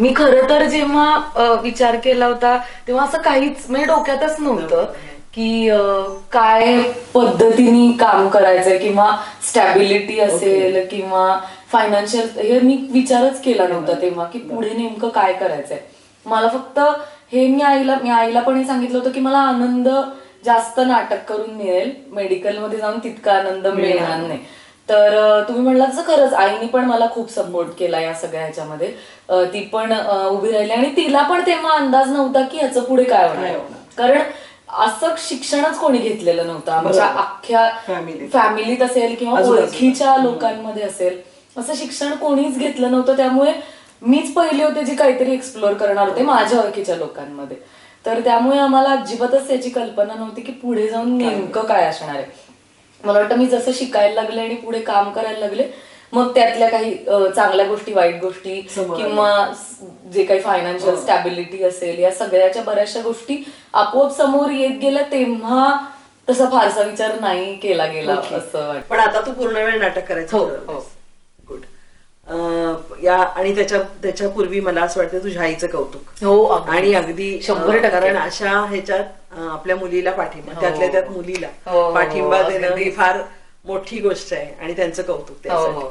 मी खरं तर जेव्हा विचार केला होता तेव्हा असं काहीच म्हणजे डोक्यातच नव्हतं की काय पद्धतीने काम करायचंय किंवा स्टॅबिलिटी असेल किंवा फायनान्शियल हे मी विचारच केला नव्हता तेव्हा की पुढे नेमकं काय करायचंय. मला फक्त हे मी आईला मी आईला पण हे सांगितलं होतं की मला आनंद जास्त नाटक करून मिळेल. मेडिकलमध्ये जाऊन तितका आनंद मिळणार नाही. तर तुम्ही म्हणला तसं खरंच आईनी पण मला खूप सपोर्ट केला या सगळ्या ह्याच्यामध्ये. ती पण उभी राहिली आणि तिला पण तेव्हा अंदाज नव्हता की ह्याचं पुढे काय होणार. कारण असं शिक्षणच कोणी घेतलेलं नव्हतं. आमच्या बरोबर. अख्ख्या फॅमिलीत. असेल किंवा. ओळखीच्या लोकांमध्ये असेल असं शिक्षण कोणीच घेतलं नव्हतं. त्यामुळे मीच पहिली होते जी काहीतरी एक्सप्लोअर करणार होते माझ्या ओळखीच्या लोकांमध्ये. तर त्यामुळे आम्हाला अजिबातच त्याची कल्पना नव्हती की पुढे जाऊन नेमकं काय असणार आहे. मला वाटतं मी जसं शिकायला लागले आणि पुढे काम करायला लागले मग त्यातल्या काही चांगल्या गोष्टी वाईट गोष्टी. किंवा जे काही फायनान्शियल स्टॅबिलिटी असेल या सगळ्याच्या बऱ्याचशा गोष्टी आपोआप समोर येत गेल्या तेव्हा तसा फारसा विचार नाही केला गेला. असं पण आता तू पूर्ण वेळ नाटक करायचं हो, ठरवलंयस. हो. Good. अं, या आणि त्याच्या त्याच्यापूर्वी मला असं वाटतं तुझ्या आईचं कौतुक हो. आणि अगदी शंभर. कारण अशा ह्याच्यात आपल्या मुलीला पाठिंबा त्यातल्या त्यात मुलीला हो, हो, पाठिंबा देणं. ही फार मोठी गोष्ट आहे आणि त्यांचं कौतुक हो हो